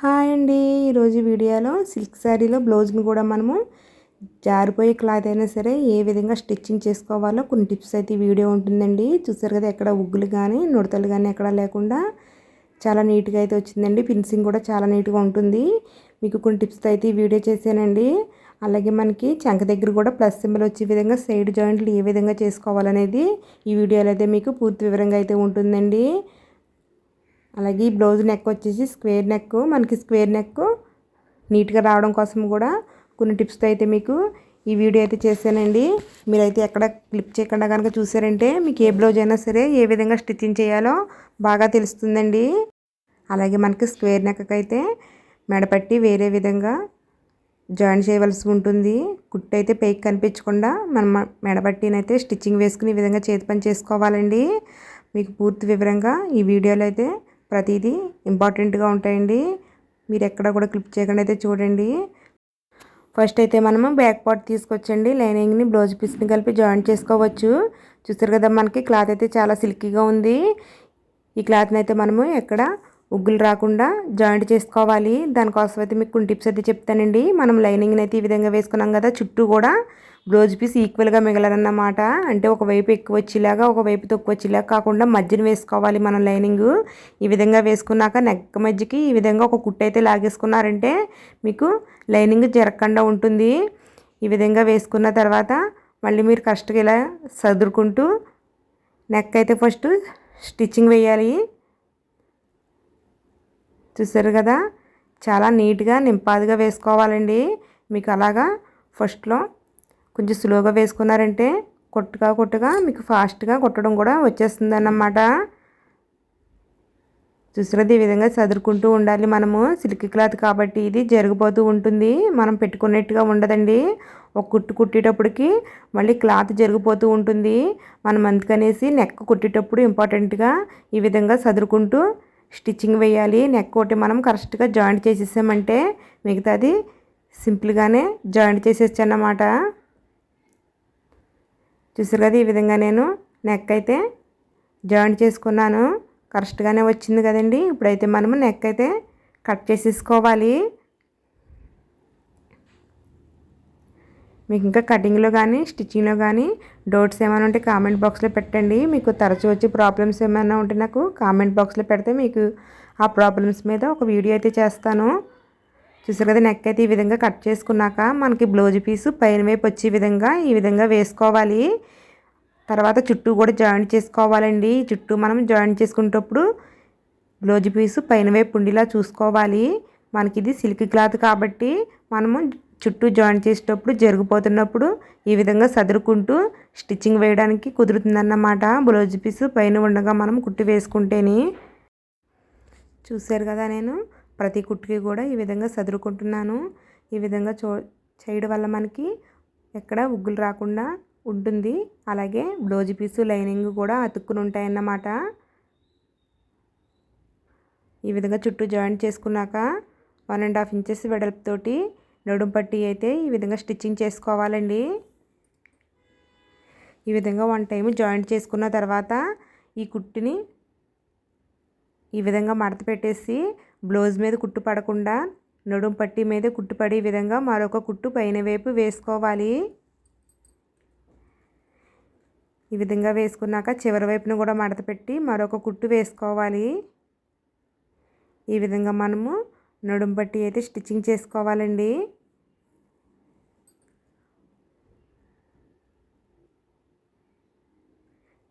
Hi అండి. ఈరోజు వీడియోలో సిల్క్ శారీలో బ్లౌజ్ని కూడా మనము జారిపోయే క్లాత్ అయినా సరే ఏ విధంగా స్టిచ్చింగ్ చేసుకోవాలో కొన్ని టిప్స్ అయితే వీడియో ఉంటుందండి. చూసారు కదా ఎక్కడ ఉగ్గులు కానీ నుడతలు కానీ ఎక్కడ లేకుండా చాలా నీట్గా అయితే వచ్చిందండి. ఫినిషింగ్ కూడా చాలా నీట్గా ఉంటుంది. మీకు కొన్ని టిప్స్ అయితే వీడియో చేశానండి. అలాగే మనకి చంక దగ్గర కూడా ప్లస్ సింబల్ వచ్చే విధంగా సైడ్ జాయింట్లు ఏ విధంగా చేసుకోవాలనేది ఈ వీడియోలో అయితే మీకు పూర్తి వివరంగా అయితే ఉంటుందండి. అలాగే ఈ బ్లౌజ్ నెక్ వచ్చేసి స్క్వేర్ నెక్ మనకి స్క్వేర్ నెక్ నీట్గా రావడం కోసం కూడా కొన్ని టిప్స్తో అయితే మీకు ఈ వీడియో అయితే చేశానండి. మీరైతే ఎక్కడ క్లిప్ చేయకుండా కనుక చూసారంటే మీకు ఏ బ్లౌజ్ అయినా సరే ఏ విధంగా స్టిచ్చింగ్ చేయాలో బాగా తెలుస్తుందండి. అలాగే మనకి స్క్వేర్ నెక్ అయితే మెడపట్టి వేరే విధంగా జాయిన్ చేయవలసి ఉంటుంది. కుట్టు అయితే పైకి కనిపించకుండా మనం మెడపట్టినైతే స్టిచ్చింగ్ వేసుకుని ఈ విధంగా చేతి పని చేసుకోవాలండి. మీకు పూర్తి వివరంగా ఈ వీడియోలో అయితే ప్రతిదీ ఇంపార్టెంట్గా ఉంటాయండి. మీరు ఎక్కడ కూడా క్లిప్ చేయకుండా అయితే చూడండి. ఫస్ట్ అయితే మనము బ్యాక్ పార్ట్ తీసుకొచ్చండి. లైనింగ్ని బ్లౌజ్ పీస్ని కలిపి జాయింట్ చేసుకోవచ్చు. చూసారు కదా మనకి క్లాత్ అయితే చాలా సిల్కీగా ఉంది. ఈ క్లాత్ని అయితే మనము ఎక్కడ ఉగ్గులు రాకుండా జాయింట్ చేసుకోవాలి. దానికోసం అయితే మీకు కొన్ని టిప్స్ అయితే చెప్తానండి. మనం లైనింగ్ని అయితే ఈ విధంగా వేసుకున్నాం కదా చుట్టూ కూడా బ్లౌజ్ పీస్ ఈక్వల్గా మిగలదన్నమాట. అంటే ఒకవైపు ఎక్కువ వచ్చేలాగా ఒకవైపు తక్కువ వచ్చేలాగా కాకుండా మధ్యన వేసుకోవాలి మనం లైనింగ్ ఈ విధంగా వేసుకున్నాక నెక్ మధ్యకి ఈ విధంగా ఒక కుట్టు అయితే లాగేసుకున్నారంటే మీకు లైనింగ్ జరగకుండా ఉంటుంది. ఈ విధంగా వేసుకున్న తర్వాత మళ్ళీ మీరు కష్టంగా ఇలా సదురుకుంటూ నెక్ అయితే ఫస్ట్ స్టిచ్చింగ్ వేయాలి. చూసారు కదా? చాలా నీట్గా నింపాదిగా వేసుకోవాలండి. మీకు అలాగా ఫస్ట్లో కొంచెం స్లోగా వేసుకున్నారంటే కొట్టుగా కొట్టుగా మీకు ఫాస్ట్గా కొట్టడం కూడా వచ్చేస్తుంది అన్నమాట చూసినది ఈ విధంగా చదురుకుంటూ ఉండాలి మనము. సిల్క్ క్లాత్ కాబట్టి ఇది జరిగిపోతూ ఉంటుంది. మనం పెట్టుకున్నట్టుగా ఉండదండి. ఒక కుట్టు కుట్టేటప్పటికి మళ్ళీ క్లాత్ జరిగిపోతూ ఉంటుంది. మనం అందుకనేసి నెక్ కుట్టేటప్పుడు ఇంపార్టెంట్గా ఈ విధంగా చదురుకుంటూ స్టిచ్చింగ్ వేయాలి. నెక్ ఒకటి మనం కరెక్ట్గా జాయింట్ చేసేసామంటే మిగతాది సింపుల్గానే జాయింట్ చేసేచ్చు అన్నమాట చూసారు కదా ఈ విధంగా నేను నెక్ అయితే జాయింట్ చేసుకున్నాను. కరెక్ట్గానే వచ్చింది కదండి. ఇప్పుడైతే మనము నెక్ అయితే కట్ చేసేసుకోవాలి. మీకు ఇంకా కటింగ్లో కానీ స్టిచ్చింగ్లో కానీ డౌట్స్ ఏమైనా ఉంటే కామెంట్ బాక్స్లో పెట్టండి. మీకు తరచూ వచ్చే ప్రాబ్లమ్స్ ఏమైనా ఉంటే నాకు కామెంట్ బాక్స్లో పెడితే మీకు ఆ ప్రాబ్లమ్స్ మీద ఒక వీడియో అయితే చేస్తాను. చూసారు కదా నెక్ అయితే ఈ విధంగా కట్ చేసుకున్నాక మనకి బ్లౌజ్ పీసు పైన వైపు వచ్చే విధంగా ఈ విధంగా వేసుకోవాలి. తర్వాత చుట్టూ కూడా జాయింట్ చేసుకోవాలండి. చుట్టూ మనం జాయింట్ చేసుకునేటప్పుడు బ్లౌజ్ పీసు పైన వైపు ఉండేలా చూసుకోవాలి. మనకి ఇది సిల్క్ క్లాత్ కాబట్టి మనము చుట్టూ జాయింట్ చేసేటప్పుడు జరిగిపోతున్నప్పుడు ఈ విధంగా సదురుకుంటూ స్టిచ్చింగ్ వేయడానికి కుదురుతుందన్నమాట. బ్లౌజ్ పీసు పైన ఉండగా మనం కుట్టి వేసుకుంటేనే. చూశారు కదా నేను? ప్రతి కుట్టుకి కూడా ఈ విధంగా సదురుకుంటున్నాను. ఈ విధంగా చో చేయడం వల్ల మనకి ఎక్కడ ఉగ్గులు రాకుండా ఉంటుంది. అలాగే బ్లౌజ్ పీసు లైనింగ్ కూడా అతుక్కుని ఉంటాయన్నమాట. ఈ విధంగా చుట్టూ జాయింట్ చేసుకున్నాక వన్ అండ్ హాఫ్ ఇంచెస్ వెడల్పుతోటి నడుం పట్టి అయితే ఈ విధంగా స్టిచ్చింగ్ చేసుకోవాలండి. ఈ విధంగా వన్ టైం జాయింట్ చేసుకున్న తర్వాత ఈ కుట్టిని ఈ విధంగా మడత పెట్టేసి బ్లౌజ్ మీద కుట్టు పడకుండా నడుం పట్టి మీద కుట్టు పడే విధంగా మరొక కుట్టు పైన వైపు వేసుకోవాలి. ఈ విధంగా వేసుకున్నాక చివరి వైపును కూడా మడత పెట్టి మరొక కుట్టు వేసుకోవాలి. ఈ విధంగా మనము నడుం పట్టి అయితే స్టిచ్చింగ్ చేసుకోవాలండి.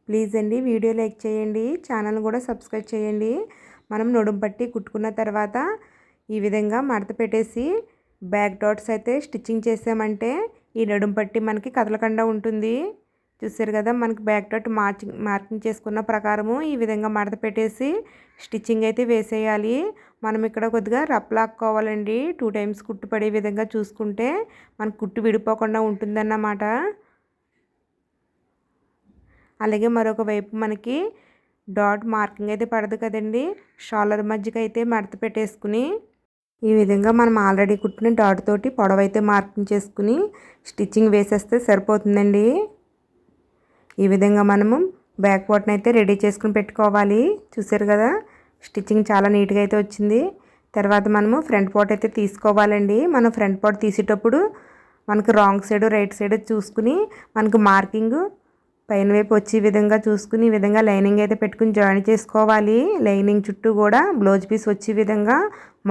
ప్లీజ్ అండి వీడియో లైక్ చేయండి ఛానల్ కూడా సబ్స్క్రైబ్ చేయండి. మనం నొడుం పట్టి కుట్టుకున్న తర్వాత ఈ విధంగా మడత పెట్టేసి బ్యాక్ డాట్స్ అయితే స్టిచ్చింగ్ చేసామంటే ఈ నడుం పట్టి మనకి కదలకుండా ఉంటుంది. చూసారు కదా మనకి బ్యాక్ డాట్ మార్చింగ్ మార్కింగ్ చేసుకున్న ప్రకారము ఈ విధంగా మడత పెట్టేసి స్టిచ్చింగ్ అయితే వేసేయాలి. మనం ఇక్కడ కొద్దిగా రప్లాక్కోవాలండి టూ టైమ్స్ కుట్టు పడే విధంగా చూసుకుంటే మనకు కుట్టు విడిపోకుండా ఉంటుందన్నమాట. అలాగే మరొక వైపు మనకి డాట్ మార్కింగ్ అయితే పడదు కదండి. షాలర్ మధ్యకి అయితే మడత పెట్టేసుకుని ఈ విధంగా మనం ఆల్రెడీ కుట్టిన డాట్ తోటి పొడవైతే మార్కింగ్ చేసుకుని స్టిచ్చింగ్ వేసేస్తే సరిపోతుందండి. ఈ విధంగా మనము బ్యాక్ పార్ట్ని అయితే రెడీ చేసుకుని పెట్టుకోవాలి. చూసారు కదా? స్టిచ్చింగ్ చాలా నీట్గా అయితే వచ్చింది. తర్వాత మనము ఫ్రంట్ పార్ట్ అయితే తీసుకోవాలండి. మనం ఫ్రంట్ పార్ట్ తీసేటప్పుడు మనకు రాంగ్ సైడ్ రైట్ సైడ్ చూసుకుని మనకు మార్కింగ్ పైన వైపు వచ్చే విధంగా చూసుకుని ఈ విధంగా లైనింగ్ అయితే పెట్టుకుని జాయిన్ చేసుకోవాలి. లైనింగ్ చుట్టూ కూడా బ్లౌజ్ పీస్ వచ్చే విధంగా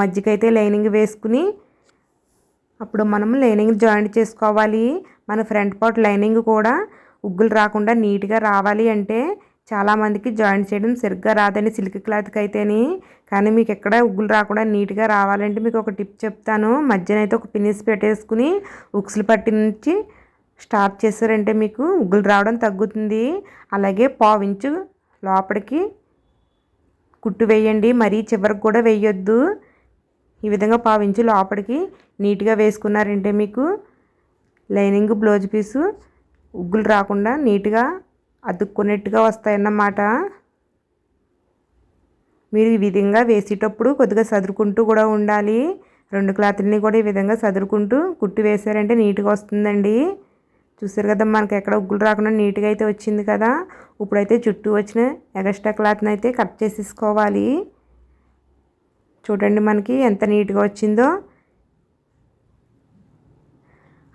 మధ్యకైతే లైనింగ్ వేసుకుని అప్పుడు మనం లైనింగ్ జాయింట్ చేసుకోవాలి. మన ఫ్రంట్ పార్ట్ లైనింగ్ కూడా ఉగ్గులు రాకుండా నీట్గా రావాలి అంటే చాలామందికి జాయింట్ చేయడం సరిగ్గా రాదని సిల్క్ క్లాత్కి అయితేని. కానీ మీకు ఎక్కడ ఉగ్గులు రాకుండా నీట్గా రావాలంటే మీకు ఒక టిప్ చెప్తాను. మధ్యన అయితే ఒక పినిస్ పెట్టేసుకుని ఉక్సులు పట్టి నుంచి స్టార్ట్ చేశారంటే మీకు ఉగ్గులు రావడం తగ్గుతుంది. అలాగే పావించు లోపలికి కుట్టు వేయండి. మరీ చివరికి కూడా వేయొద్దు. ఈ విధంగా పావించు లోపలికి నీట్గా వేసుకున్నారంటే మీకు లైనింగ్ బ్లౌజ్ పీసు ఉగ్గులు రాకుండా నీట్గా అతుక్కునేట్టుగా వస్తాయన్నమాట. మీరు ఈ విధంగా వేసేటప్పుడు కొద్దిగా సదురుకుంటూ కూడా ఉండాలి. రెండు క్లాత్ని కూడా ఈ విధంగా సదురుకుంటూ కుట్టి వేసారంటే నీట్గా వస్తుందండి. చూసారు కదా మనకి ఎక్కడ ఉగ్గులు రాకుండా నీట్గా అయితే వచ్చింది కదా. ఇప్పుడైతే చుట్టూ వచ్చిన ఎగస్ట్రా క్లాత్ని అయితే కట్ చేసేసుకోవాలి. చూడండి మనకి ఎంత నీట్గా వచ్చిందో.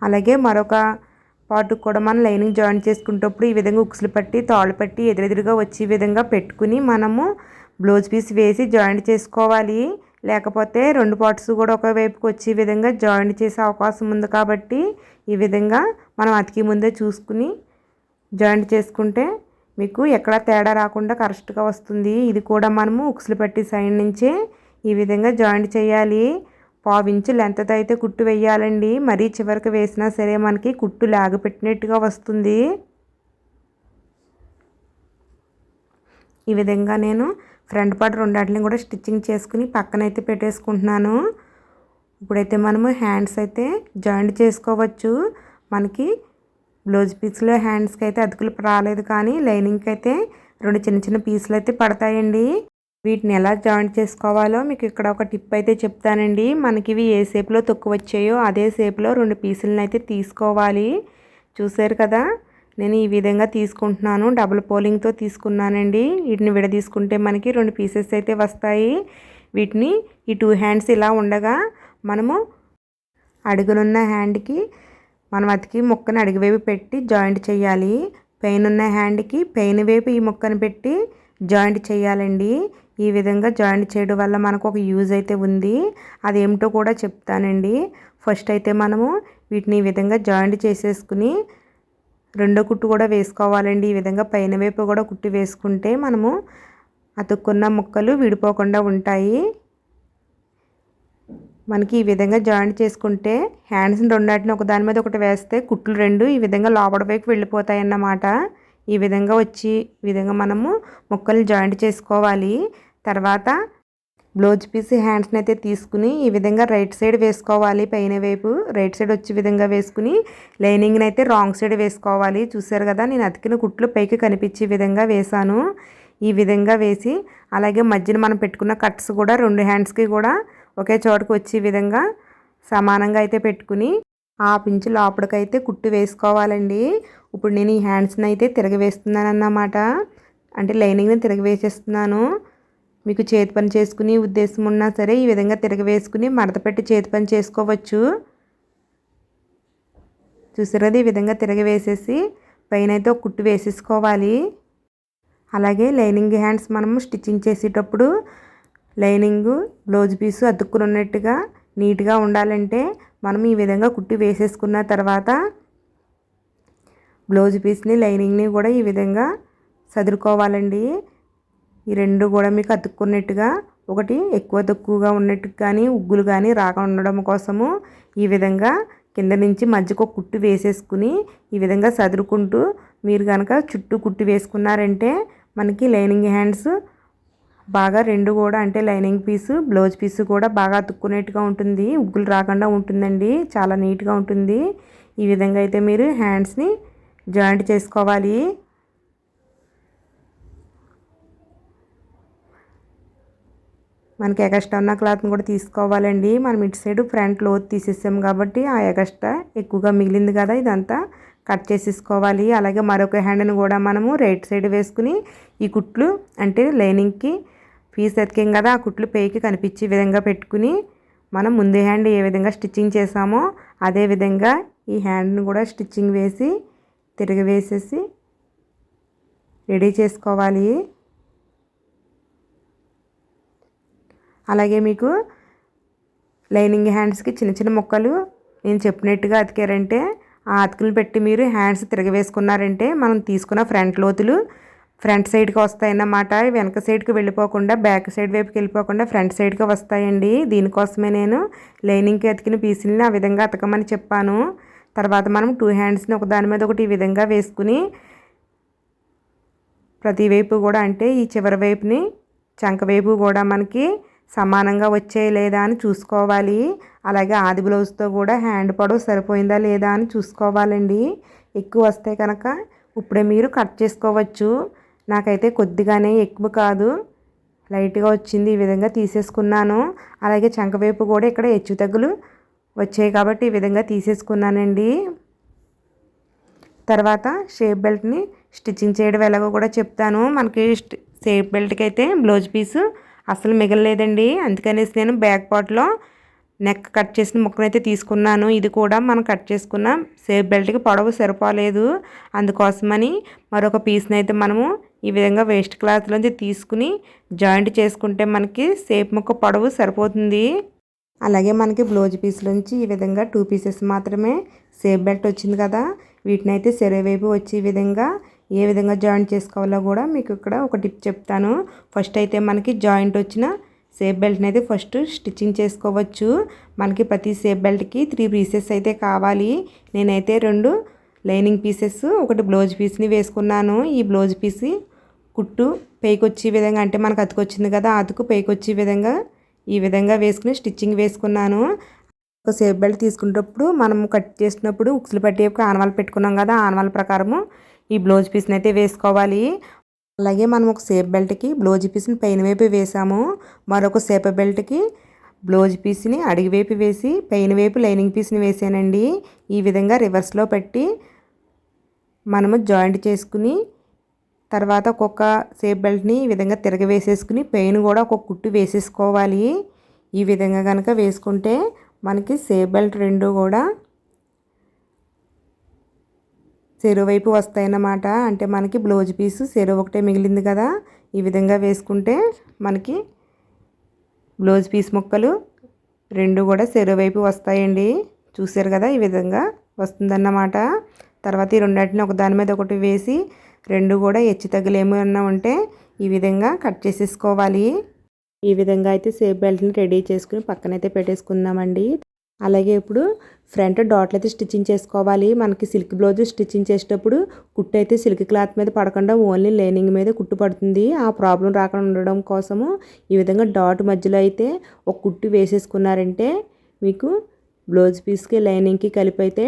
అలాగే మరొక పాటుకు కూడా మనం లైనింగ్ జాయిన్ చేసుకునేటప్పుడు ఈ విధంగా ఉక్సులు పట్టి తాళ్ళు పట్టి ఎదురెదురుగా వచ్చే విధంగా పెట్టుకుని మనము బ్లౌజ్ పీస్ వేసి జాయింట్ చేసుకోవాలి. లేకపోతే రెండు పార్ట్స్ కూడా ఒక వైపుకి వచ్చే విధంగా జాయింట్ చేసే అవకాశం ఉంది కాబట్టి ఈ విధంగా మనం అతికి ముందే చూసుకుని జాయింట్ చేసుకుంటే మీకు ఎక్కడ తేడా రాకుండా కరెక్ట్గా వస్తుంది. ఇది కూడా మనము ఉక్సులు పట్టి సైడ్ నుంచే ఈ విధంగా జాయింట్ చేయాలి. పావించు లెంత్తో అయితే కుట్టు వేయాలండి. మరీ చివరికి వేసినా సరే మనకి కుట్టు లాగ పెట్టినట్టుగా వస్తుంది. ఈ విధంగా నేను ఫ్రంట్ పార్ట్ రెండాటిని కూడా స్టిచ్చింగ్ చేసుకుని పక్కనైతే పెట్టేసుకుంటున్నాను. ఇప్పుడైతే మనము హ్యాండ్స్ అయితే జాయింట్ చేసుకోవచ్చు. మనకి బ్లౌజ్ పీస్లో హ్యాండ్స్కి అయితే అతుకులు రాలేదు కానీ లైనింగ్కి అయితే రెండు చిన్న చిన్న పీసులు అయితే పడతాయండి. వీటిని ఎలా జాయింట్ చేసుకోవాలో మీకు ఇక్కడ ఒక టిప్ అయితే చెప్తానండి. మనకి ఇవి ఏ షేప్లో తొక్కు వచ్చాయో అదే షేప్లో రెండు పీసులను అయితే తీసుకోవాలి. చూసారు కదా? నేను ఈ విధంగా తీసుకుంటున్నాను. డబుల్ పోలింగ్తో తీసుకున్నానండి. వీటిని విడదీసుకుంటే మనకి రెండు పీసెస్ అయితే వస్తాయి. వీటిని ఈ టూ హ్యాండ్స్ ఇలా ఉండగా మనము అడుగునున్న హ్యాండ్కి మనం అతికి ముక్కను అడుగువైపు పెట్టి జాయింట్ చేయాలి. పెయిన్ ఉన్న హ్యాండ్కి పెయిన్ వైపు ఈ ముక్కను పెట్టి జాయింట్ చేయాలండి. ఈ విధంగా జాయింట్ చేయడం వల్ల మనకు ఒక యూజ్ అయితే ఉంది. అదేమిటో కూడా చెప్తానండి. ఫస్ట్ అయితే మనము వీటిని ఈ విధంగా జాయింట్ చేసేసుకుని రెండో కుట్టు కూడా వేసుకోవాలండి. ఈ విధంగా పైన వైపు కూడా కుట్టు వేసుకుంటే మనము అతుక్కున్న ముక్కలు విడిపోకుండా ఉంటాయి. మనకి ఈ విధంగా జాయింట్ చేసుకుంటే హ్యాండ్స్ని రెండాటిని ఒకదాని మీద ఒకటి వేస్తే కుట్లు రెండు ఈ విధంగా లోపల వైపు వెళ్ళిపోతాయి అన్నమాట ఈ విధంగా వచ్చి ఈ విధంగా మనము ముక్కలు జాయింట్ చేసుకోవాలి. తర్వాత బ్లౌజ్ పీస్ హ్యాండ్స్ని అయితే తీసుకుని ఈ విధంగా రైట్ సైడ్ వేసుకోవాలి పైన వైపు. రైట్ సైడ్ వచ్చే విధంగా వేసుకుని లైనింగ్ని అయితే రాంగ్ సైడ్ వేసుకోవాలి. చూసారు కదా నేను అతికిన కుట్లు పైకి కనిపించే విధంగా వేశాను. ఈ విధంగా వేసి అలాగే మధ్యన మనం పెట్టుకున్న కట్స్ కూడా రెండు హ్యాండ్స్కి కూడా ఒకే చోటకు వచ్చే విధంగా సమానంగా అయితే పెట్టుకుని ఆ పించి లోపలికైతే కుట్టు వేసుకోవాలండి. ఇప్పుడు నేను ఈ హ్యాండ్స్ని అయితే తిరగవేస్తున్నాను అన్నమాట అంటే లైనింగ్ని తిరగవేసేస్తున్నాను మీకు చేతి పని చేసుకుని ఉద్దేశం ఉన్నా సరే ఈ విధంగా తిరగవేసుకుని మడత పెట్టి చేతి పని చేసుకోవచ్చు. చూసారు? ఈ విధంగా తిరగవేసేసి పైన అయితే ఒక కుట్టు వేసేసుకోవాలి. అలాగే లైనింగ్ హ్యాండ్స్ మనము స్టిచ్చింగ్ చేసేటప్పుడు లైనింగ్ బ్లౌజ్ పీసు అతుక్కుని ఉన్నట్టుగా నీట్గా ఉండాలంటే మనం ఈ విధంగా కుట్టి వేసేసుకున్న తర్వాత బ్లౌజ్ పీస్ని లైనింగ్ని కూడా ఈ విధంగా సదురుకోవాలండి. ఈ రెండు కూడా మీకు అతుక్కున్నట్టుగా ఒకటి ఎక్కువ తక్కువగా ఉన్నట్టు కానీ ఉగ్గులు కానీ రాక ఉండడం కోసము ఈ విధంగా కింద నుంచి మధ్యకు ఒక కుట్టు వేసేసుకుని ఈ విధంగా సదురుకుంటూ మీరు కనుక చుట్టూ కుట్టు వేసుకున్నారంటే మనకి లైనింగ్ హ్యాండ్స్ బాగా రెండు కూడా అంటే లైనింగ్ పీసు బ్లౌజ్ పీసు కూడా బాగా అతుక్కునేట్టుగా ఉంటుంది. ఉగ్గులు రాకుండా ఉంటుందండి చాలా నీట్గా ఉంటుంది. ఈ విధంగా అయితే మీరు హ్యాండ్స్ని జాయింట్ చేసుకోవాలి. మనకి ఎగస్ట్రా ఉన్న క్లాత్ని కూడా తీసుకోవాలండి. మనం ఇటు సైడ్ ఫ్రంట్ లోత్ తీసేసాం కాబట్టి ఆ ఎగస్ట్రా ఎక్కువగా మిగిలింది కదా ఇదంతా కట్ చేసేసుకోవాలి. అలాగే మరొక హ్యాండ్ని కూడా మనము రైట్ సైడ్ వేసుకుని ఈ కుట్లు అంటే లైనింగ్కి పీస్ ఎతికాం కదా ఆ కుట్లు పేకి కనిపించే విధంగా పెట్టుకుని మనం ముందు హ్యాండ్ ఏ విధంగా స్టిచ్చింగ్ చేసామో అదే విధంగా ఈ హ్యాండ్ని కూడా స్టిచ్చింగ్ వేసి తిరగవేసేసి రెడీ చేసుకోవాలి. అలాగే మీకు లైనింగ్ హ్యాండ్స్కి చిన్న చిన్న ముక్కలు. నేను చెప్పినట్టుగా అతికారంటే ఆ అతుకులు పెట్టి మీరు హ్యాండ్స్ తిరగవేసుకున్నారంటే మనం తీసుకున్న ఫ్రంట్ లోతులు ఫ్రంట్ సైడ్కి వస్తాయన్నమాట. వెనక సైడ్కి వెళ్ళిపోకుండా బ్యాక్ సైడ్ వైపుకి వెళ్ళిపోకుండా ఫ్రంట్ సైడ్కి వస్తాయండి. దీనికోసమే నేను లైనింగ్కి అతికిన పీసులని ఆ విధంగా అతకమని చెప్పాను. తర్వాత మనం టూ హ్యాండ్స్ని ఒక దాని మీద ఒకటి ఈ విధంగా వేసుకుని ప్రతి వైపు కూడా అంటే ఈ చివరి వైపుని చంక వైపు కూడా మనకి సమానంగా వచ్చాయి లేదా అని చూసుకోవాలి. అలాగే ఆది బ్లౌజ్తో కూడా హ్యాండ్ పొడవు సరిపోయిందా లేదా అని చూసుకోవాలండి. ఎక్కువ వస్తే కనుక ఇప్పుడే మీరు కట్ చేసుకోవచ్చు. నాకైతే కొద్దిగానే ఎక్కువ కాదు. లైట్గా వచ్చింది ఈ విధంగా తీసేసుకున్నాను. అలాగే చంక కూడా ఇక్కడ హెచ్చు తగ్గులు వచ్చాయి కాబట్టి ఈ విధంగా తీసేసుకున్నానండి. తర్వాత షేప్ బెల్ట్ని స్టిచ్చింగ్ చేయడం ఎలాగో కూడా చెప్తాను. మనకి షేప్ బెల్ట్కి అయితే బ్లౌజ్ పీసు అసలు మిగలలేదండి. అందుకనేసి నేను బ్యాక్ పార్ట్లో నెక్ కట్ చేసిన ముక్కనైతే తీసుకున్నాను. ఇది కూడా మనం కట్ చేసుకున్న సేఫ్ బెల్ట్కి పొడవు సరిపోలేదు. అందుకోసమని మరొక పీస్ని అయితే మనము ఈ విధంగా వేస్ట్ క్లాత్లోంచి తీసుకుని జాయింట్ చేసుకుంటే మనకి సేఫ్ ముక్క పొడవు సరిపోతుంది. అలాగే మనకి బ్లౌజ్ పీస్లోంచి ఈ విధంగా టూ పీసెస్ మాత్రమే సేఫ్ బెల్ట్ వచ్చింది కదా. వీటిని అయితే వైపు వచ్చే విధంగా ఏ విధంగా జాయింట్ చేసుకోవాలో కూడా మీకు ఇక్కడ ఒక టిప్ చెప్తాను. ఫస్ట్ అయితే మనకి జాయింట్ వచ్చిన సేఫ్ బెల్ట్ని అయితే ఫస్ట్ స్టిచ్చింగ్ చేసుకోవచ్చు. మనకి ప్రతి సేఫ్ బెల్ట్కి త్రీ పీసెస్ అయితే కావాలి. నేనైతే రెండు లైనింగ్ పీసెస్ ఒకటి బ్లౌజ్ పీస్ని వేసుకున్నాను. ఈ బ్లౌజ్ పీస్ కుట్టు పైకొచ్చే విధంగా అంటే మనకు అతుకొచ్చింది కదా అతుకు పైకొచ్చే విధంగా ఈ విధంగా వేసుకుని స్టిచ్చింగ్ వేసుకున్నాను. ఒక సేఫ్ బెల్ట్ తీసుకునేటప్పుడు మనం కట్ చేసినప్పుడు ఉక్సులు పట్టి ఆనవాళ్ళు పెట్టుకున్నాం కదా ఆనవాళ్ళ ప్రకారము ఈ బ్లౌజ్ పీస్ని అయితే వేసుకోవాలి. అలాగే మనం ఒక సేఫ్ బెల్ట్కి బ్లౌజ్ పీస్ని పైన వైపు వేసాము. మరొక సేప బెల్ట్కి బ్లౌజ్ పీస్ని అడిగి వైపు వేసి పైన వైపు లైనింగ్ పీస్ని వేసానండి. ఈ విధంగా రివర్స్లో పెట్టి మనము జాయింట్ చేసుకుని తర్వాత ఒక్కొక్క సేఫ్ బెల్ట్ని ఈ విధంగా తిరగవేసేసుకుని పెయిన్ కూడా ఒక కుట్టు వేసేసుకోవాలి. ఈ విధంగా కనుక వేసుకుంటే మనకి సేఫ్ బెల్ట్ రెండు కూడా చెరువు వైపు వస్తాయన్నమాట. అంటే మనకి బ్లౌజ్ పీసు చెరువు ఒకటే మిగిలింది కదా. ఈ విధంగా వేసుకుంటే మనకి బ్లౌజ్ పీస్ ముక్కలు రెండు కూడా చెరువు వైపు వస్తాయండి. చూసారు కదా ఈ విధంగా వస్తుందన్నమాట. తర్వాత ఈ రెండింటిని ఒక దాని మీద ఒకటి వేసి రెండు కూడా హెచ్చు తగ్గులు ఏమైనా ఉంటే ఈ విధంగా కట్ చేసేసుకోవాలి. ఈ విధంగా అయితే సేఫ్ బెల్ట్ని రెడీ చేసుకుని పక్కనైతే పెట్టేసుకుందామండి. అలాగే ఇప్పుడు ఫ్రంట్ డాట్లు అయితే స్టిచ్చింగ్ చేసుకోవాలి. మనకి సిల్క్ బ్లౌజ్ స్టిచ్చింగ్ చేసేటప్పుడు కుట్టు అయితే సిల్క్ క్లాత్ మీద పడకుండా ఓన్లీ లైనింగ్ మీద కుట్టు పడుతుంది. ఆ ప్రాబ్లం రాకుండా ఉండడం కోసము ఈ విధంగా డాట్ మధ్యలో అయితే ఒక కుట్టు వేసేసుకున్నారంటే మీకు బ్లౌజ్ పీస్కి లైనింగ్కి కలిపి అయితే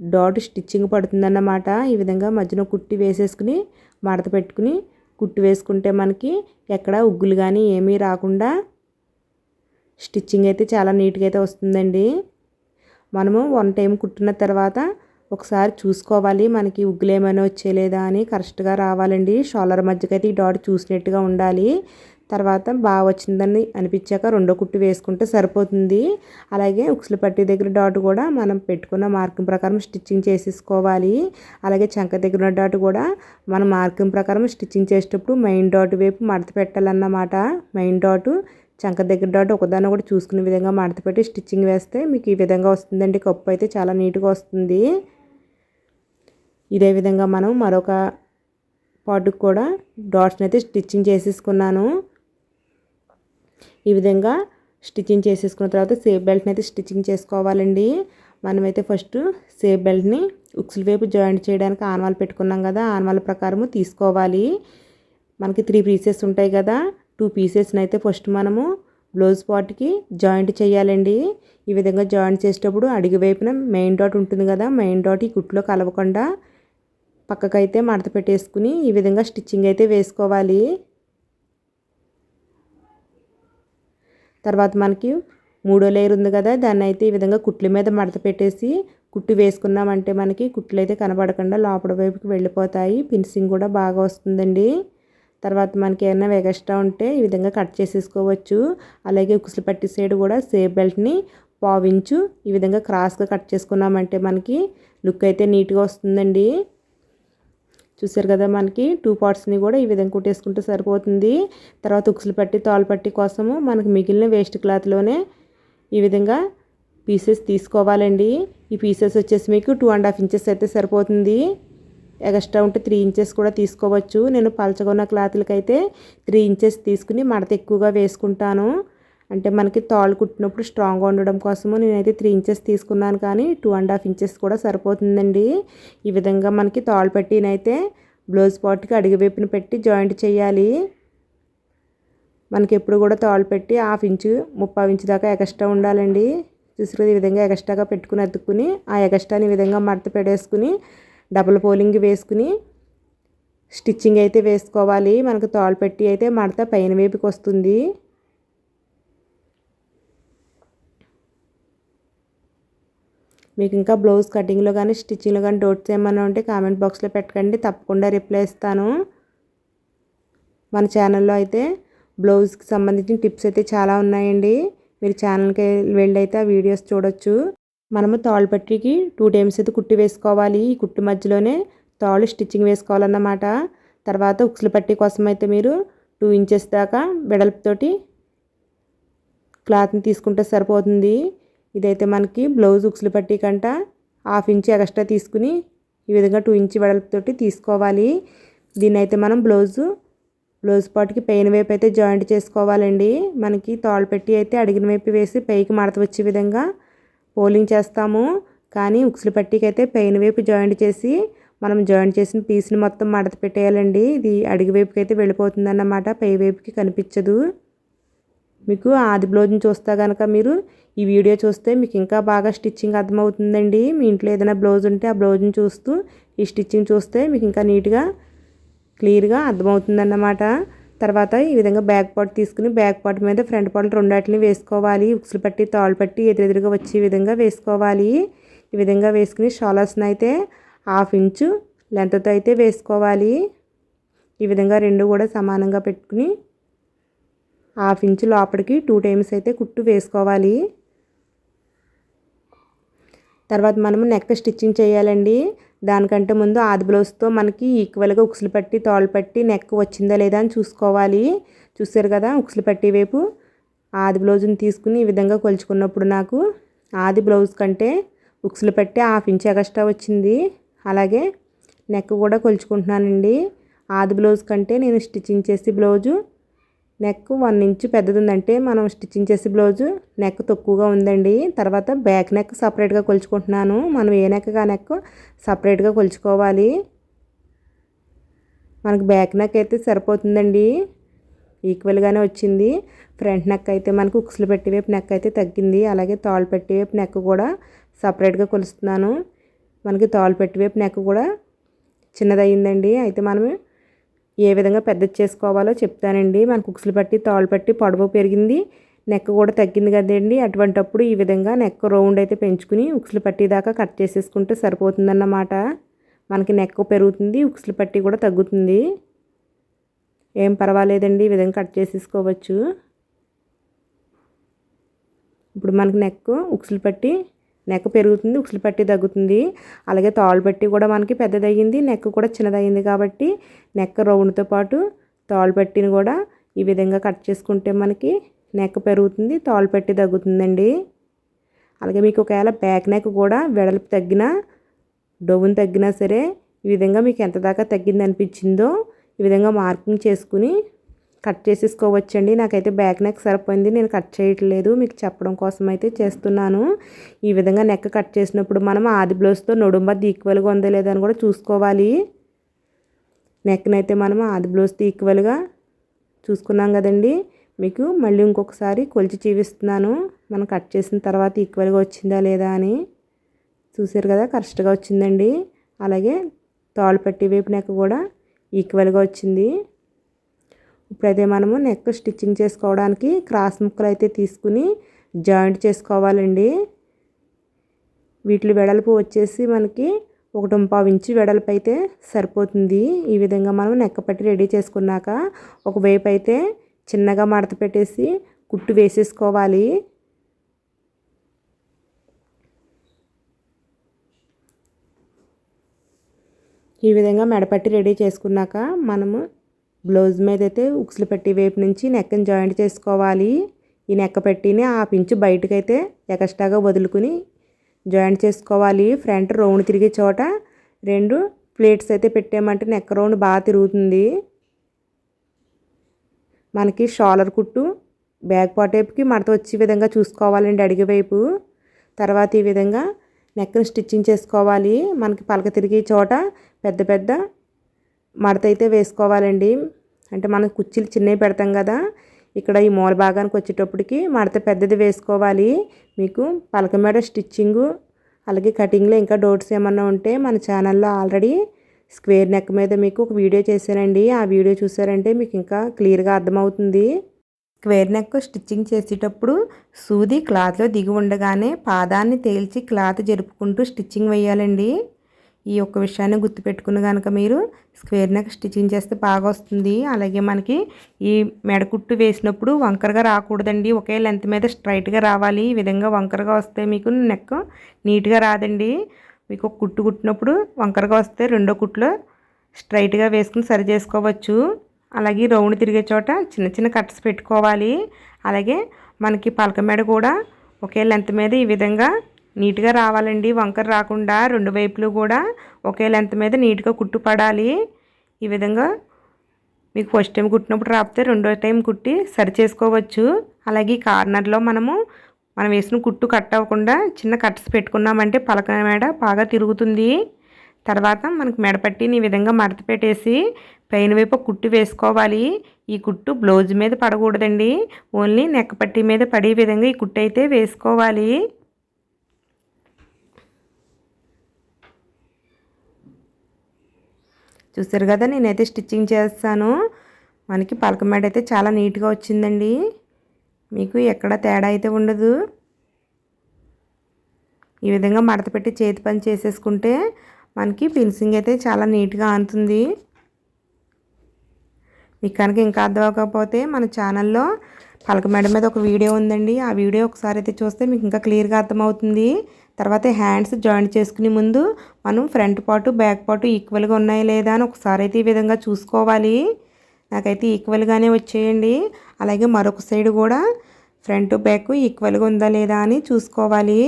డాట్ స్టిచ్చింగ్ పడుతుందన్నమాట. ఈ విధంగా మధ్యలో కుట్టి వేసేసుకుని మడత పెట్టుకుని కుట్టు వేసుకుంటే మనకి ఎక్కడ ఉగ్గులు కానీ ఏమీ రాకుండా స్టిచ్చింగ్ అయితే చాలా నీట్గా అయితే వస్తుందండి. మనము వన్ టైం కుట్టిన తర్వాత ఒకసారి చూసుకోవాలి మనకి ఉగ్గులు ఏమైనా వచ్చేలేదా అని. కరెక్ట్గా రావాలండి. షోలర్ మధ్యకైతే ఈ డాట్ చూసినట్టుగా ఉండాలి. తర్వాత బాగా వచ్చిందని అనిపించాక రెండో కుట్టు వేసుకుంటే సరిపోతుంది. అలాగే ఉక్సులు పట్టి దగ్గర డాట్ కూడా మనం పెట్టుకున్న మార్కింగ్ ప్రకారం స్టిచ్చింగ్ చేసేసుకోవాలి. అలాగే చంక దగ్గర డాట్ కూడా మన మార్కింగ్ ప్రకారం స్టిచ్చింగ్ చేసేటప్పుడు మెయిన్ డాట్ వైపు మడత పెట్టాలన్నమాట. మెయిన్ డాటు చంక దగ్గర డాట్ ఒకదాన్ని కూడా చూసుకునే విధంగా మడత పెట్టి స్టిచ్చింగ్ వేస్తే మీకు ఈ విధంగా వస్తుందండి. కప్పు అయితే చాలా నీట్గా వస్తుంది. ఇదే విధంగా మనం మరొక పాటుకు కూడా డాట్స్ని అయితే స్టిచ్చింగ్ చేసేసుకున్నాను. ఈ విధంగా స్టిచ్చింగ్ చేసేసుకున్న తర్వాత సేఫ్ బెల్ట్ని అయితే స్టిచ్చింగ్ చేసుకోవాలండి. మనమైతే ఫస్ట్ సేఫ్ బెల్ట్ని ఉక్సుల వైపు జాయింట్ చేయడానికి ఆనవాలు పెట్టుకున్నాం కదా. ఆనవాళ్ళ ప్రకారము తీసుకోవాలి. మనకి త్రీ పీసెస్ ఉంటాయి కదా. టూ పీసెస్ని అయితే ఫస్ట్ మనము బ్లౌజ్ పార్ట్కి జాయింట్ చేయాలండి. ఈ విధంగా జాయింట్ చేసేటప్పుడు అడిగి వైపున మెయిన్ డాట్ ఉంటుంది కదా మెయిన్ డాట్ ఈ కుట్లో కలవకుండా పక్కకైతే మడత పెట్టేసుకుని ఈ విధంగా స్టిచ్చింగ్ అయితే వేసుకోవాలి. తర్వాత మనకి మూడో లేయర్ ఉంది కదా దాన్ని అయితే ఈ విధంగా కుట్ల మీద మడత పెట్టేసి కుట్టు వేసుకున్నామంటే మనకి కుట్లు అయితే కనబడకుండా లోపల వైపుకి వెళ్ళిపోతాయి. ఫినిషింగ్ కూడా బాగా వస్తుందండి. తర్వాత మనకి ఏమైనా ఎగస్ట్రా ఉంటే ఈ విధంగా కట్ చేసేసుకోవచ్చు. అలాగే ఉక్సులు పట్టి సైడ్ కూడా సేఫ్ బెల్ట్ని పావించు. ఈ విధంగా క్రాస్గా కట్ చేసుకున్నామంటే మనకి లుక్ అయితే నీట్గా వస్తుందండి. చూసారు కదా మనకి టూ పార్ట్స్ని కూడా ఈ విధంగా కుట్టేసుకుంటే సరిపోతుంది. తర్వాత ఉక్సులు పట్టి తాళ్ళు పట్టి కోసము మనకి మిగిలిన వేస్ట్ క్లాత్లోనే ఈ విధంగా పీసెస్ తీసుకోవాలండి. ఈ పీసెస్ వచ్చేసి మీకు టూ అండ్ హాఫ్ ఇంచెస్ అయితే సరిపోతుంది. ఎక్స్ట్రా ఉంటే త్రీ ఇంచెస్ కూడా తీసుకోవచ్చు. నేను పలచగొన్న క్లాత్లకి అయితే త్రీ ఇంచెస్ తీసుకుని మడత ఎక్కువగా వేసుకుంటాను. అంటే మనకి తాళ్ళు కుట్టినప్పుడు స్ట్రాంగ్గా ఉండడం కోసము నేనైతే త్రీ ఇంచెస్ తీసుకున్నాను కానీ టూ అండ్ హాఫ్ ఇంచెస్ కూడా సరిపోతుందండి. ఈ విధంగా మనకి తాళ్ళు పెట్టినైతే బ్లౌజ్ పాట్కి అడిగి వైపున పెట్టి జాయింట్ చేయాలి. మనకి ఎప్పుడు కూడా తాళ్ళు పెట్టి హాఫ్ ఇంచు ముప్పై ఇంచు దాకా ఎక్స్ట్రా ఉండాలండి. చూసుకుని ఈ విధంగా ఎక్స్ట్రాగా పెట్టుకుని అతుక్కుని ఆ ఎగస్ట్రాని ఈ విధంగా మడత పెడేసుకుని డబుల్ పోలింగ్ వేసుకుని స్టిచ్చింగ్ అయితే వేసుకోవాలి. మనకు తోలు పెట్టి అయితే మడత పైన వైపుకి వస్తుంది. మీకు ఇంకా బ్లౌజ్ కటింగ్లో కానీ స్టిచ్చింగ్లో కానీ డౌట్స్ ఏమైనా ఉంటే కామెంట్ బాక్స్లో పెట్టకండి. తప్పకుండా రిప్లై ఇస్తాను. మన ఛానల్లో అయితే బ్లౌజ్కి సంబంధించిన టిప్స్ అయితే చాలా ఉన్నాయండి. మీరు ఛానల్కి వెళ్ళి అయితే ఆ వీడియోస్ చూడొచ్చు. మనము తాళ్ళు పట్టికి టూ టైమ్స్ అయితే కుట్టి వేసుకోవాలి. ఈ కుట్టు మధ్యలోనే తాళ్ళు స్టిచ్చింగ్ వేసుకోవాలన్నమాట. తర్వాత ఉక్సులు పట్టి కోసం అయితే మీరు టూ ఇంచెస్ దాకా వెడల్పుతోటి క్లాత్ని తీసుకుంటే సరిపోతుంది. ఇదైతే మనకి బ్లౌజ్ ఉక్సులు పట్టి కంట హాఫ్ ఇంచ్ ఎక్స్ట్రా తీసుకుని ఈ విధంగా టూ ఇంచ్ వెడల్పుతోటి తీసుకోవాలి. దీన్ని అయితే మనం బ్లౌజు బ్లౌజ్ పాట్కి పెయిన్ వైపు అయితే జాయింట్ చేసుకోవాలండి. మనకి తాళ్ళు పెట్టి అయితే అడిగిన వైపు వేసి పైకి మడత వచ్చే విధంగా పోలింగ్ చేస్తాము. కానీ ఉక్సులు పట్టికైతే అయితే పైన వైపు జాయింట్ చేసి మనం జాయింట్ చేసిన పీస్ని మొత్తం మడత పెట్టేయాలండి. ఇది అడిగి వైపుకి అయితే వెళ్ళిపోతుందన్నమాట. పై వైపుకి కనిపించదు. మీకు ఆది బ్లౌజ్ని చూస్తే కనుక మీరు ఈ వీడియో చూస్తే మీకు ఇంకా బాగా స్టిచ్చింగ్ అర్థమవుతుందండి. మీ ఇంట్లో ఏదైనా బ్లౌజ్ ఉంటే ఆ బ్లౌజ్ని చూస్తూ ఈ స్టిచ్చింగ్ చూస్తే మీకు ఇంకా నీట్గా క్లియర్గా అర్థమవుతుందన్నమాట. తర్వాత ఈ విధంగా బ్యాక్ పార్ట్ తీసుకుని బ్యాక్ పార్ట్ మీద ఫ్రంట్ పార్ట్ రెండాటిని వేసుకోవాలి. ఉక్సులు పట్టి తాళ్ళు పట్టి ఎదురెదురుగా వచ్చే విధంగా వేసుకోవాలి. ఈ విధంగా వేసుకుని షాలర్స్ని అయితే హాఫ్ ఇంచు లెంత్తో అయితే వేసుకోవాలి. ఈ విధంగా రెండు కూడా సమానంగా పెట్టుకుని హాఫ్ ఇంచు లోపలికి టూ టైమ్స్ అయితే కుట్టు వేసుకోవాలి. తర్వాత మనము నెక్ స్టిచ్చింగ్ చేయాలండి. దానికంటే ముందు ఆది బ్లౌజ్తో మనకి ఈక్వల్గా ఉక్సులు పట్టి తోలు పట్టి నెక్ వచ్చిందా లేదా అని చూసుకోవాలి. చూసారు కదా ఉక్సులు పట్టి వైపు ఆది బ్లౌజ్ని తీసుకుని ఈ విధంగా కొలుచుకున్నప్పుడు నాకు ఆది బ్లౌజ్ కంటే ఉక్సులు పట్టి హాఫ్ ఇంచ్ ఎగస్ట్రా వచ్చింది. అలాగే నెక్ కూడా కొలుచుకుంటున్నానండి. ఆది బ్లౌజ్ కంటే నేను స్టిచ్చింగ్ చేసి బ్లౌజు నెక్ వన్ ఇంచ్ పెద్దది ఉందంటే మనం స్టిచ్చింగ్ చేసే బ్లౌజు నెక్ తక్కువగా ఉందండి. తర్వాత బ్యాక్ నెక్ సపరేట్గా కొలుచుకుంటున్నాను. మనం ఏ నెక్ ఆ నెక్ సపరేట్గా కొలుచుకోవాలి. మనకు బ్యాక్ నెక్ అయితే సరిపోతుందండి. ఈక్వల్గానే వచ్చింది. ఫ్రంట్ నెక్ అయితే మనకు ఉక్సులు పెట్టి వైపు నెక్ అయితే తగ్గింది. అలాగే తాళ్ళు పెట్టి వైపు నెక్ కూడా సపరేట్గా కొలుస్తున్నాను. మనకి తాళ్ళు పెట్టి వైపు నెక్ కూడా చిన్నదయ్యిందండి. అయితే మనం ఏ విధంగా పెద్ద చేసుకోవాలో చెప్తానండి. మన కుక్స్లు పట్టి తాళ్ళు పట్టి పొడవు పెరిగింది నెక్ కూడా తగ్గింది కదండి. అటువంటప్పుడు ఈ విధంగా నెక్ రౌండ్ అయితే పెంచుకుని ఉక్సులు పట్టి దాకా కట్ చేసేసుకుంటే సరిపోతుందన్నమాట. మనకి నెక్ పెరుగుతుంది ఉక్సులు పట్టి కూడా తగ్గుతుంది. ఏం పర్వాలేదండి ఈ విధంగా కట్ చేసేసుకోవచ్చు. ఇప్పుడు మనకి నెక్ ఉక్సులు పట్టి నెక్ పెరుగుతుంది ఉక్సులు పట్టి తగ్గుతుంది. అలాగే తాళ్ళు పట్టి కూడా మనకి పెద్దదయ్యింది నెక్ కూడా చిన్నదయ్యింది కాబట్టి నెక్ రౌండ్తో పాటు తాళ్ళు పట్టిని కూడా ఈ విధంగా కట్ చేసుకుంటే మనకి నెక్ పెరుగుతుంది తాళ్ళు పట్టి తగ్గుతుందండి. అలాగే మీకు ఒకవేళ బ్యాక్ నెక్ కూడా వెడల్పు తగ్గినా డొవ్వును తగ్గినా సరే ఈ విధంగా మీకు ఎంత దాకా తగ్గింది అనిపించిందో ఈ విధంగా మార్కింగ్ చేసుకుని కట్ చేసేసుకోవచ్చండి. నాకైతే బ్యాక్ నెక్ సరిపోయింది. నేను కట్ చేయట్లేదు. మీకు చెప్పడం కోసం అయితే చేస్తున్నాను. ఈ విధంగా నెక్ కట్ చేసినప్పుడు మనం ఆది బ్లౌజ్తో నొడుంబద్ది ఈక్వల్గా ఉందో లేదో అని కూడా చూసుకోవాలి. నెక్నైతే మనం ఆది బ్లౌజ్తో ఈక్వల్గా చూసుకున్నాం కదండి. మీకు మళ్ళీ ఇంకొకసారి కొలిచి చూపిస్తున్నాను. మనం కట్ చేసిన తర్వాత ఈక్వల్గా వచ్చిందా లేదా అని. చూసారు కదా కరెక్ట్గా వచ్చిందండి. అలాగే తాళ్ళు పట్టి వైపు నెక్ కూడా ఈక్వల్గా వచ్చింది. ఇప్పుడైతే మనము నెక్ స్టిచ్చింగ్ చేసుకోవడానికి క్రాస్ ముక్కలు అయితే తీసుకుని జాయింట్ చేసుకోవాలండి. వీటి వెడల్పు వచ్చేసి మనకి ఒకటి పావు ఇంచు వెడల్పు అయితే సరిపోతుంది. ఈ విధంగా మనం నెక్క పట్టి రెడీ చేసుకున్నాక ఒకవైపు అయితే చిన్నగా మడత పెట్టేసి కుట్టు వేసేసుకోవాలి. ఈ విధంగా మెడపట్టి రెడీ చేసుకున్నాక మనము బ్లౌజ్ మీద అయితే ఉక్సులు పెట్టి వైపు నుంచి నెక్కని జాయింట్ చేసుకోవాలి. ఈ నెక్క పెట్టిని ఆ పించు బయటకైతే ఎక్స్ట్రాగా వదులుకుని జాయింట్ చేసుకోవాలి. ఫ్రంట్ రౌండ్ తిరిగే చోట రెండు ప్లేట్స్ అయితే పెట్టామంటే నెక్క రౌండ్ బాగా తిరుగుతుంది. మనకి షాలర్ కుట్టు బ్యాక్ పాటేపుకి మడత వచ్చే విధంగా చూసుకోవాలండి అడిగే వైపు. తర్వాత ఈ విధంగా నెక్ని స్టిచ్చింగ్ చేసుకోవాలి. మనకి పలక తిరిగే చోట పెద్ద పెద్ద మడత అయితే వేసుకోవాలండి. అంటే మనం కుర్చీలు చిన్నవి పెడతాం కదా ఇక్కడ ఈ మూల భాగానికి వచ్చేటప్పటికి మడత పెద్దది వేసుకోవాలి. మీకు పలక మీద స్టిచ్చింగు అలాగే కటింగ్లో ఇంకా డౌట్స్ ఏమన్నా ఉంటే మన ఛానల్లో ఆల్రెడీ స్క్వేర్ నెక్ మీద మీకు ఒక వీడియో చేశానండి. ఆ వీడియో చూసారంటే మీకు ఇంకా క్లియర్గా అర్థమవుతుంది. స్క్వేర్ నెక్ స్టిచ్చింగ్ చేసేటప్పుడు సూది క్లాత్లో దిగి ఉండగానే పాదాన్ని తేల్చి క్లాత్ జరుపుకుంటూ స్టిచ్చింగ్ వేయాలండి. ఈ ఒక్క విషయాన్ని గుర్తుపెట్టుకున్న కనుక మీరు స్క్వేర్ నెక్ స్టిచ్చింగ్ చేస్తే బాగా వస్తుంది. అలాగే మనకి ఈ మెడకుట్టు వేసినప్పుడు వంకరగా రాకూడదండి. ఒకే లెంత్ మీద స్ట్రైట్గా రావాలి. ఈ విధంగా వంకరగా వస్తే మీకు నెక్ నీట్గా రాదండి. మీకు ఒక కుట్టు కుట్టినప్పుడు వంకరగా వస్తే రెండో కుట్లో స్ట్రైట్గా వేసుకుని సరి చేసుకోవచ్చు. అలాగే రౌండ్ తిరిగే చోట చిన్న చిన్న కట్స్ పెట్టుకోవాలి. అలాగే మనకి పలక మెడ కూడా ఒకే లెంత్ మీద ఈ విధంగా నీట్గా రావాలండి. వంకర రాకుండా రెండు వైపులు కూడా ఒకే లెంత్ మీద నీట్గా కుట్టు పడాలి ఈ విధంగా మీకు ఫస్ట్ టైం కుట్టినప్పుడు రాపితే రెండో టైం కుట్టి సరి చేసుకోవచ్చు. అలాగే కార్నర్లో మనము మనం వేసిన కుట్టు కట్ అవ్వకుండా చిన్న కట్స్ పెట్టుకున్నామంటే పలక మేడ బాగా తిరుగుతుంది. తర్వాత మనకు మెడపట్టిని ఈ విధంగా మడత పెట్టేసి పైన వైపు కుట్టు వేసుకోవాలి. ఈ కుట్టు బ్లౌజ్ మీద పడకూడదండి. ఓన్లీ నెక్క పట్టి మీద పడే విధంగా ఈ కుట్టు అయితే వేసుకోవాలి. చూసారు కదా నేనైతే స్టిచ్చింగ్ చేస్తాను. మనకి పలక మేడ అయితే చాలా నీట్గా వచ్చిందండి. మీకు ఎక్కడ తేడా అయితే ఉండదు. ఈ విధంగా మడత పెట్టి చేతి పని చేసేసుకుంటే మనకి ఫినిషింగ్ అయితే చాలా నీట్గా అందుతుంది మీకు కనుక ఇంకా అర్థం అవ్వకపోతే మన ఛానల్లో పలక మేడ మీద ఒక వీడియో ఉందండి. ఆ వీడియో ఒకసారి అయితే చూస్తే మీకు ఇంకా క్లియర్గా అర్థమవుతుంది. తర్వాత హ్యాండ్స్ జాయింట్ చేసుకునే ముందు మనం ఫ్రంట్ పాటు బ్యాక్ పాటు ఈక్వల్గా ఉన్నాయా లేదా అని ఒకసారి అయితే ఈ విధంగా చూసుకోవాలి. నాకైతే ఈక్వల్గానే వచ్చేయండి. అలాగే మరొక సైడ్ కూడా ఫ్రంట్ బ్యాక్ ఈక్వల్గా ఉందా లేదా అని చూసుకోవాలి.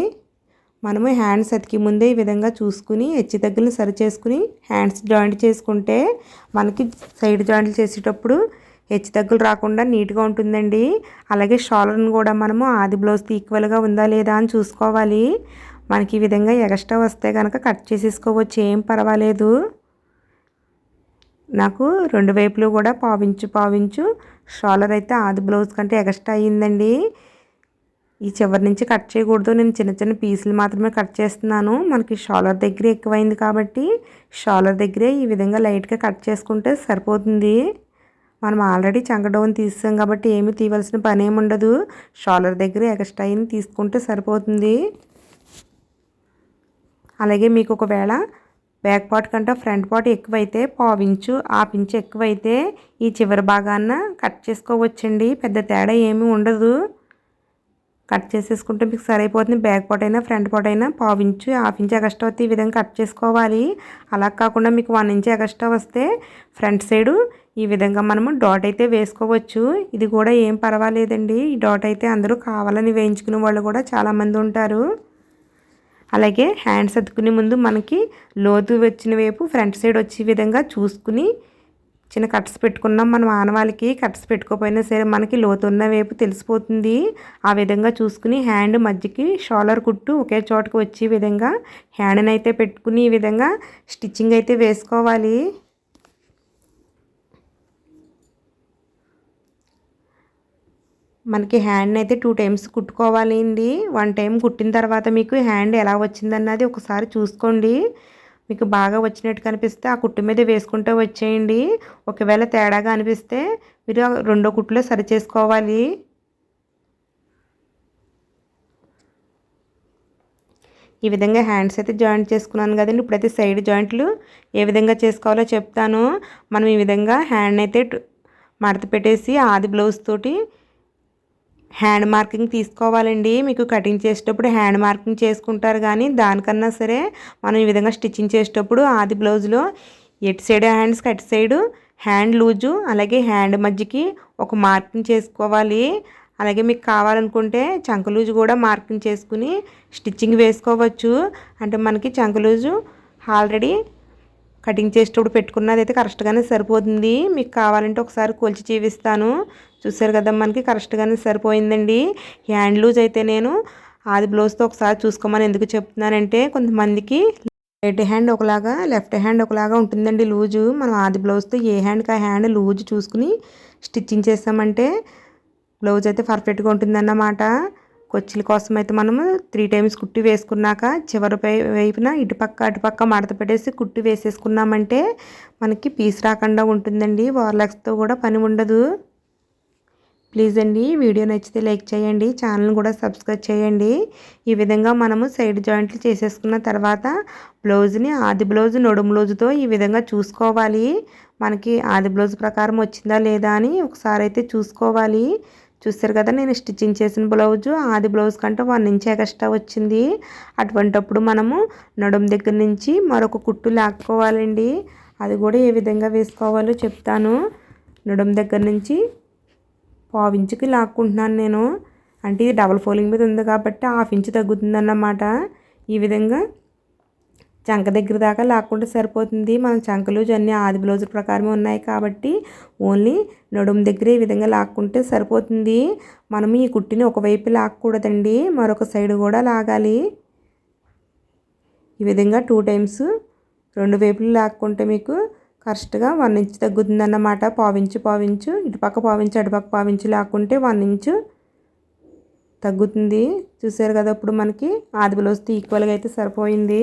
మనము హ్యాండ్స్ అతికి ముందే ఈ విధంగా చూసుకుని హెచ్చు దగ్గరని సరి చేసుకుని హ్యాండ్స్ జాయింట్ చేసుకుంటే మనకి సైడ్ జాయింట్లు చేసేటప్పుడు హెచ్చు తగ్గులు రాకుండా నీట్గా ఉంటుందండి. అలాగే షాలర్ని కూడా మనము ఆది బ్లౌజ్కి ఈక్వల్గా ఉందా లేదా అని చూసుకోవాలి. మనకి ఈ విధంగా ఎక్స్ట్రా వస్తే కనుక కట్ చేసేసుకోవచ్చు. ఏం పర్వాలేదు. నాకు రెండు వైపులు కూడా పావించు పావించు. షాలర్ అయితే ఆది బ్లౌజ్ కంటే ఎక్స్ట్రా అయ్యిందండి. ఈ చివరి నుంచి కట్ చేయకూడదు. నేను చిన్న చిన్న పీసులు మాత్రమే కట్ చేస్తున్నాను. మనకి షాలర్ దగ్గర ఎక్కువైంది కాబట్టి షాలర్ దగ్గరే ఈ విధంగా లైట్గా కట్ చేసుకుంటే సరిపోతుంది. మనం ఆల్రెడీ చంకడౌన్ తీసాం కాబట్టి ఏమి తీయవలసిన పని ఏమి ఉండదు. షాలర్ దగ్గర ఎక్స్ట్రా అయింది తీసుకుంటే సరిపోతుంది. అలాగే మీకు ఒకవేళ బ్యాక్ పార్ట్ కంటే ఫ్రంట్ పార్ట్ ఎక్కువైతే పావించు పించు ఎక్కువైతే ఈ చివరి భాగాన కట్ చేసుకోవచ్చండి. పెద్ద తేడా ఏమీ ఉండదు. కట్ చేసేసుకుంటే మీకు సరైపోతుంది. బ్యాక్ పార్ట్ అయినా ఫ్రంట్ పార్ట్ అయినా పావించు హాఫ్ ఇంచ్ ఎగస్ట్రా వస్తే ఈ విధంగా కట్ చేసుకోవాలి. అలా కాకుండా మీకు వన్ ఇంచ్ ఎగస్ట్రా వస్తే ఫ్రంట్ సైడు ఈ విధంగా మనము డాట్ అయితే వేసుకోవచ్చు. ఇది కూడా ఏం పర్వాలేదండి. ఈ డాట్ అయితే అందరూ కావాలని వేయించుకునే వాళ్ళు కూడా చాలామంది ఉంటారు. అలాగే హ్యాండ్స్ అతుకునే ముందు మనకి లోతు వచ్చిన వైపు ఫ్రంట్ సైడ్ వచ్చే విధంగా చూసుకుని చిన్న కట్స్ పెట్టుకున్నాం. మనం ఆనవాళ్ళకి కట్స్ పెట్టుకోపోయినా సరే మనకి లోతు ఉన్న వైపు తెలిసిపోతుంది. ఆ విధంగా చూసుకుని హ్యాండ్ మధ్యకి షోలర్ కుట్టు ఒకే చోటకి వచ్చే విధంగా హ్యాండ్ని అయితే పెట్టుకుని ఈ విధంగా స్టిచ్చింగ్ అయితే వేసుకోవాలి. మనకి హ్యాండ్ని అయితే టూ టైమ్స్ కుట్టుకోవాలి అండి వన్ టైం కుట్టిన తర్వాత మీకు హ్యాండ్ ఎలా వచ్చిందన్నది ఒకసారి చూసుకోండి. మీకు బాగా వచ్చినట్టు కనిపిస్తే ఆ కుట్టు మీద వేసుకుంటూ వచ్చేయండి. ఒకవేళ తేడాగా అనిపిస్తే మీరు రెండో కుట్టులో సరి చేసుకోవాలి ఈ విధంగా హ్యాండ్స్ అయితే జాయింట్ చేసుకున్నాను కదండి. ఇప్పుడైతే సైడ్ జాయింట్లు ఏ విధంగా చేసుకోవాలో చెప్తాను. మనం ఈ విధంగా హ్యాండ్ అయితే మడత పెట్టేసి ఆది బ్లౌజ్ తోటి హ్యాండ్ మార్కింగ్ తీసుకోవాలండి. మీకు కటింగ్ చేసేటప్పుడు హ్యాండ్ మార్కింగ్ చేసుకుంటారు కానీ దానికన్నా సరే మనం ఈ విధంగా స్టిచ్చింగ్ చేసేటప్పుడు ఆది బ్లౌజ్లో ఎటు సైడ్ హ్యాండ్స్కి అటు సైడు హ్యాండ్ లూజు అలాగే హ్యాండ్ మధ్యకి ఒక మార్కింగ్ చేసుకోవాలి. అలాగే మీకు కావాలనుకుంటే చంక లూజు కూడా మార్కింగ్ చేసుకుని స్టిచ్చింగ్ వేసుకోవచ్చు. అంటే మనకి చంక లూజు ఆల్రెడీ కటింగ్ చేసేటప్పుడు పెట్టుకున్నది అయితే కరెక్ట్గానే సరిపోతుంది. మీకు కావాలంటే ఒకసారి కొలిచి చూపిస్తాను. చూసారు కదా మనకి కరెక్ట్గానే సరిపోయిందండి. హ్యాండ్ లూజ్ అయితే నేను ఆది బ్లౌజ్తో ఒకసారి చూసుకోమని ఎందుకు చెప్తున్నానంటే కొంతమందికి రైట్ హ్యాండ్ ఒకలాగా లెఫ్ట్ హ్యాండ్ ఒకలాగా ఉంటుందండి లూజు. మనం ఆది బ్లౌజ్తో ఏ హ్యాండ్కి ఆ హ్యాండ్ లూజ్ చూసుకుని స్టిచ్చింగ్ చేస్తామంటే బ్లౌజ్ అయితే పర్ఫెక్ట్గా ఉంటుందన్నమాట. కొచ్చిల కోసం అయితే మనము త్రీ టైమ్స్ కుట్టి వేసుకున్నాక చివరి వైపున ఇటుపక్క అటుపక్క మడత పెట్టేసి కుట్టి వేసేసుకున్నామంటే మనకి పీస్ రాకుండా ఉంటుందండి. వార్లాక్స్తో కూడా పని ఉండదు. ప్లీజ్ అండి వీడియో నచ్చితే లైక్ చేయండి ఛానల్ని కూడా సబ్స్క్రైబ్ చేయండి. ఈ విధంగా మనము సైడ్ జాయింట్లు చేసేసుకున్న తర్వాత బ్లౌజ్ని ఆది బ్లౌజ్ నడుము బ్లౌజ్తో ఈ విధంగా చూసుకోవాలి. మనకి ఆది బ్లౌజ్ ప్రకారం వచ్చిందా లేదా అని ఒకసారి అయితే చూసుకోవాలి. చూస్తారు కదా నేను స్టిచ్చింగ్ చేసిన బ్లౌజు ఆది బ్లౌజ్ కంటే వన్ ఇంచ్ ఎక్స్ట్రా వచ్చింది. అటువంటప్పుడు మనము నడుము దగ్గర నుంచి మరొక కుట్టు లాక్కోవాలండి. అది కూడా ఏ విధంగా వేసుకోవాలో చెప్తాను. నడుము దగ్గర నుంచి పావించుకి లాక్కుంటున్నాను నేను. అంటే ఇది డబల్ ఫోలింగ్ మీద ఉంది కాబట్టి హాఫ్ ఇంచ్ తగ్గుతుందన్నమాట. ఈ విధంగా చంక దగ్గర దాకా లాక్కుంటే సరిపోతుంది. మన చంకలు అన్నీ ఆది బ్లౌజ్ ప్రకారమే ఉన్నాయి కాబట్టి ఓన్లీ నడుము దగ్గర ఈ విధంగా లాక్కుంటే సరిపోతుంది. మనం ఈ కుట్టిని ఒకవైపు లాక్కూడదండి మరొక సైడ్ కూడా లాగాలి. ఈ విధంగా టూ టైమ్స్ రెండు వైపులు లాక్కుంటే మీకు కరెక్ట్గా వన్ ఇంచ్ తగ్గుతుందన్నమాట. పావించు పావించు. ఇటుపక్క పావించు అటుపక్క పావించు లేకుంటే వన్ ఇంచు తగ్గుతుంది. చూసారు కదా ఇప్పుడు మనకి ఆది బ్లౌజ్తో ఈక్వల్గా అయితే సరిపోయింది.